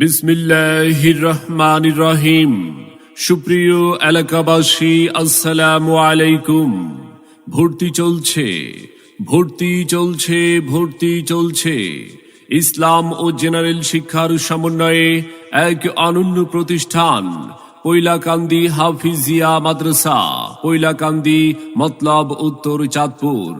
বিসমিল্লাহির রহমানির রহিম সুপ্রিয় এলাকাবাসী, আসসালামু আলাইকুম। ভর্তি চলছে ভর্তি চলছে ভর্তি চলছে। ইসলাম ও জেনারেল শিক্ষার সমন্বয়ে এক অনন্য প্রতিষ্ঠান, পৈলাকান্দি হাফিজিয়া মাদ্রাসা, পৈলাকান্দি মতলব উত্তর চাঁদপুর।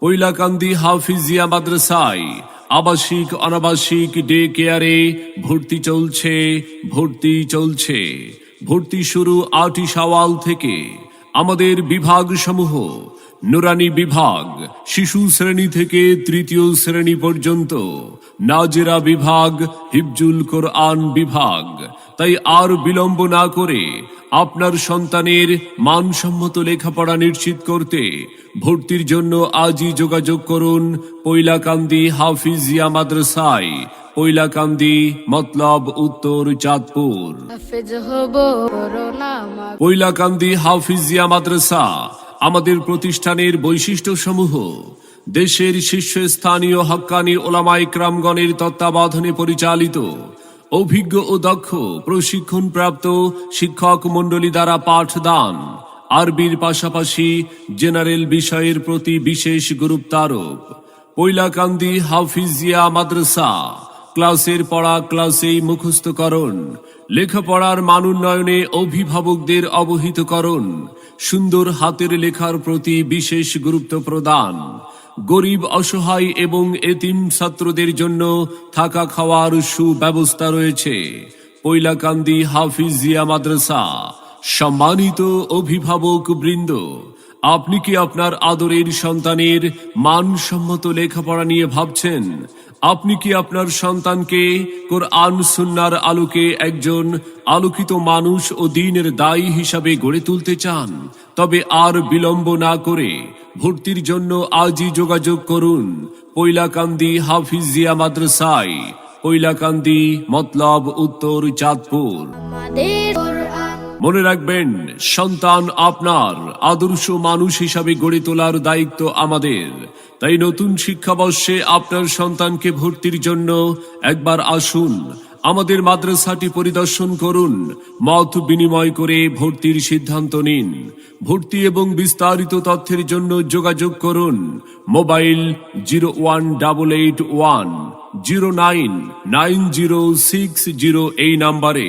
পৈলাকান্দি হাফিজিয়া মাদ্রাসায় আবাসিক, অনাবাসিক ডে কেয়ারে ভর্তি চলছে ভর্তি চলছে। ভর্তি শুরু আটই সওয়াল থেকে। আমাদের বিভাগ সমূহ নুরানি বিভাগ, শিশু শ্রেণি থেকে তৃতীয় শ্রেণি পর্যন্ত। নাজেরা বিভাগ, হিফজুল কোরআন বিভাগ। তাই আর বিলম্ব না করে আপনার সন্তানের মানসম্মত লেখাপড়া নিশ্চিত করতে ভর্তির জন্য আজই যোগাযোগ করুন পৈলাকান্দি হাফিজিয়া মাদ্রাসায়। পৈলাকান্দি মতলব উত্তর চাঁদপুর। পৈলাকান্দি হাফিজিয়া মাদ্রাসা আমাদের প্রতিষ্ঠানের বৈশিষ্ট্য সমূহ দেশের শীর্ষস্থানীয় হক্কানি ওলামাই ক্রামগণের তত্ত্বাবধানে পরিচালিত অভিজ্ঞ ও দক্ষ প্রশিক্ষণপ্রাপ্ত শিক্ষক মণ্ডলী দ্বারা পাঠদান। আরবির পাশাপাশি জেনারেল বিষয়ের প্রতি বিশেষ গুরুত্বারোপ। পৈলাকান্দি হাফিজিয়া মাদ্রাসা, ক্লাসের পড়া ক্লাসেই মুখস্থকরণ। লেখাপড়ার মান উন্নয়নে অভিভাবকদের অবহিত করণ সুন্দর হাতের লেখার প্রতি বিশেষ গুরুত্ব প্রদান। গরিব, অসহায় এবং এতিম ছাত্রদের জন্য থাকা খাওয়ার সুব্যবস্থা রয়েছে। পৈলাকান্দি হাফিজিয়া মাদ্রাসা, সম্মানিত অভিভাবক বৃন্দ আপনি কি আপনার আদরের সন্তানের মানসম্মত লেখাপড়া নিয়ে ভাবছেন? আপনি কি আপনার সন্তানকে কোরআন সুন্নার আলোকে একজন আলোকিত মানুষ ও দিনের দায়ী হিসাবে গড়ে তুলতে চান? তবে আর বিলম্ব না করে ভর্তির জন্য আজই যোগাযোগ করুন। পৈলাকান্দি হাফিজিয়া মাদ্রাসায়। পৈলাকান্দি, মতলব, উত্তর, চাঁদপুর। মনে রাখবেন, সন্তান আপনার, আদর্শ মানুষ হিসাবে গড়ে তোলার দায়িত্ব আমাদের। তাই নতুন শিক্ষাবর্ষে আপনার সন্তানকে ভর্তির জন্য একবার আসুন, আমাদের মাদ্রাসাটি পরিদর্শন করুন, মত বিনিময় করে ভর্তির সিদ্ধান্ত নিন। ভর্তি এবং বিস্তারিত তথ্যের জন্য যোগাযোগ করুন, mobile zero one double eight one, zero nine nine zero six zero এই নাম্বারে।